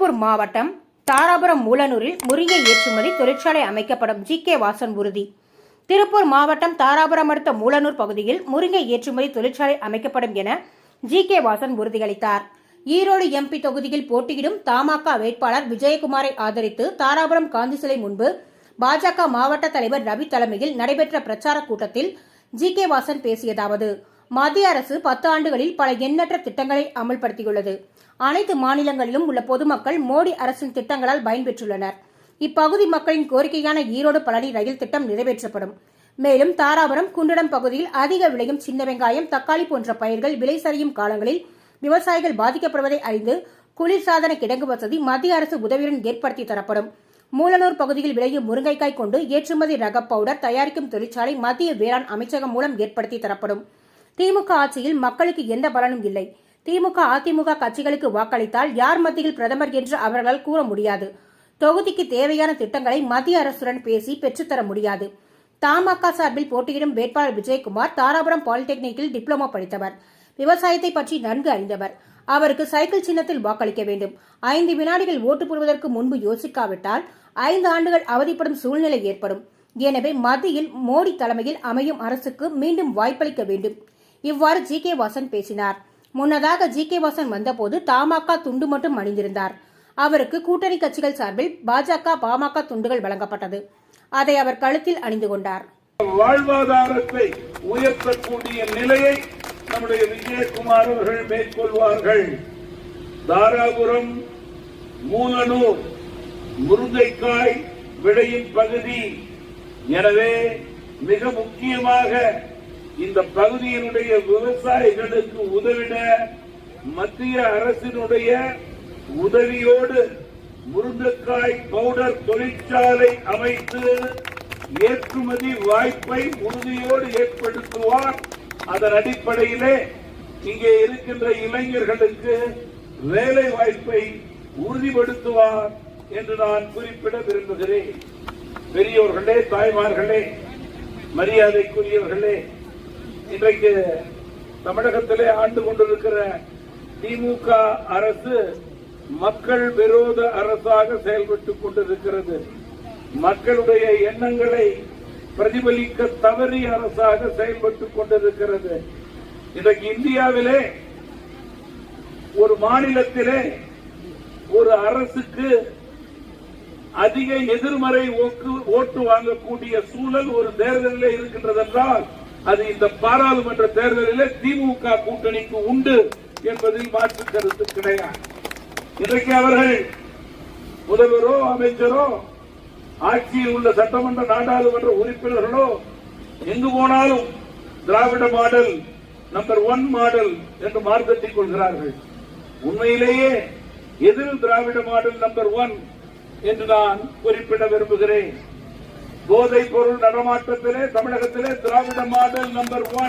திருப்பூர் மாவட்டம் தாராபுரம் மூலனூரில் முருங்கை ஏற்றுமதி தொழிற்சாலை அமைக்கப்படும் ஜி கே வாசன் உறுதி. திருப்பூர் மாவட்டம் தாராபுரம் அடுத்த மூலனூர் பகுதியில் முருங்கை ஏற்றுமதி தொழிற்சாலை அமைக்கப்படும் என ஜி கே வாசன் உறுதியளித்தார் ஈரோடு எம்பி தொகுதியில் போட்டியிடும் தமாக வேட்பாளர் விஜயகுமாரை ஆதரித்து தாராபுரம் காந்தி சிலை முன்பு பாஜக மாவட்ட தலைவர் ரவி தலைமையில் நடைபெற்ற பிரச்சார கூட்டத்தில் ஜி கே வாசன் பேசியதாவது. மத்திய அரசு பத்து ஆண்டுகளில் பல எண்ணற்ற திட்டங்களை அமல்படுத்தியுள்ளது. அனைத்து மாநிலங்களிலும் உள்ள பொதுமக்கள் மோடி அரசின் திட்டங்களால் பயன்பெற்றுள்ளனர். இப்பகுதி மக்களின் கோரிக்கையான ஈரோடு பழனி ரயில் திட்டம் நிறைவேற்றப்படும். மேலும் தாராபுரம் குண்டடம் பகுதியில் அதிக விளையும் சின்ன வெங்காயம் தக்காளி போன்ற பயிர்கள் விலை சரியும் காலங்களில் விவசாயிகள் பாதிக்கப்படுவதை அறிந்து குளிர்சாதன கிடங்கு வசதி மத்திய அரசு உதவியுடன் ஏற்படுத்தி தரப்படும். மூலனூர் பகுதியில் விளையும் முருங்கைக்காய் கொண்டு ஏற்றுமதி ரக பவுடர் தயாரிக்கும் தொழிற்சாலை மத்திய வேளாண் அமைச்சகம் மூலம் ஏற்படுத்தி தரப்படும். திமுக ஆட்சியில் மக்களுக்கு எந்த பலனும் இல்லை. திமுக அதிமுக கட்சிகளுக்கு வாக்களித்தால் யார் மத்தியில் பிரதமர் என்று அவர்களால் கூற முடியாது. தொகுதிக்கு தேவையான திட்டங்களை மத்திய அரசுடன் பேசி பெற்றுத்தர முடியாது. தமாக சார்பில் போட்டியிடும் வேட்பாளர் விஜயகுமார் தாராபுரம் பாலிடெக்னிக்கில் டிப்ளமோ படித்தவர். விவசாயத்தை பற்றி நன்கு அறிந்தவர். அவருக்கு சைக்கிள் சின்னத்தில் வாக்களிக்க வேண்டும். ஐந்து வினாடிகள் ஓட்டு போடுவதற்கு முன்பு யோசிக்காவிட்டால் ஐந்து ஆண்டுகள் அவதிப்படும் சூழ்நிலை ஏற்படும். எனவே மத்தியில் மோடி தலைமையில் அமையும் அரசுக்கு மீண்டும் வாய்ப்பளிக்க வேண்டும். இவ்வாறு ஜி கே வாசன் பேசினார். முன்னதாக ஜி கே வாசன் வந்தபோது தமாக துண்டு மட்டும் அணிந்திருந்தார். அவருக்கு கூட்டணி கட்சிகள் சார்பில் பாஜக பாமக துண்டுகள் வழங்கப்பட்டது. அதை அவர் கழுத்தில் அணிந்து கொண்டார். வாழ்வாதாரத்தை உயர்த்தக்கூடிய நிலையை நம்முடைய விஜயகுமார் அவர்கள் மேற்கொள்வார்கள். தாராபுரம் மூலனூர் முருங்கைக்காய் விளையும் பகுதி. எனவே மிக முக்கியமாக இந்த பகுதியினுடைய விவசாயிகளுக்கு உதவிட மத்திய அரசினுடைய உதவியோடு முருங்கைக்காய் பவுடர் தொழிற்சாலை அமைத்து ஏற்றுமதி வாய்ப்பை உறுதியோடு ஏற்படுத்துவார். அதன் அடிப்படையிலே இங்கே இருக்கின்ற இளைஞர்களுக்கு வேலை வாய்ப்பை உறுதிப்படுத்துவார் என்று நான் குறிப்பிட விரும்புகிறேன். பெரியோர்களே தாய்மார்களே மரியாதைக்குரியவர்களே இன்றைக்கு தமிழகத்திலே ஆண்டு கொண்டிருக்கிற திமுக அரசு மக்கள் விரோத அரசாக செயல்பட்டுக் கொண்டிருக்கிறது. மக்களுடைய எண்ணங்களை பிரதிபலிக்க தவறிய அரசாக செயல்பட்டுக் கொண்டிருக்கிறது. இன்றைக்கு இந்தியாவிலே ஒரு மாநிலத்திலே ஒரு அரசுக்கு அதிக எதிர்மறை ஓட்டு வாங்கக்கூடிய சூழல் ஒரு தேர்தலில் இருக்கின்றதென்றால் அது இந்த பாராளுமன்ற தேர்தலில் திமுக கூட்டணிக்கு உண்டு என்பதில் மாற்று கருத்து கிடையாது. இன்றைக்கு அவர்கள் முதல்வரோ அமைச்சரோ ஆட்சியில் உள்ள சட்டமன்ற நாடாளுமன்ற உறுப்பினர்களோ எங்கு போனாலும் திராவிட மாடல் நம்பர் ஒன் மாடல் என்று மார்க்கத்திக் கொள்கிறார்கள். உண்மையிலேயே எதிர் திராவிட மாடல் நம்பர் ஒன் என்று நான் குறிப்பிட விரும்புகிறேன். போதைப் பொருள் நடமாட்டத்திலே தமிழகத்திலே திராவிட மாடல் நம்பர் ஒன்.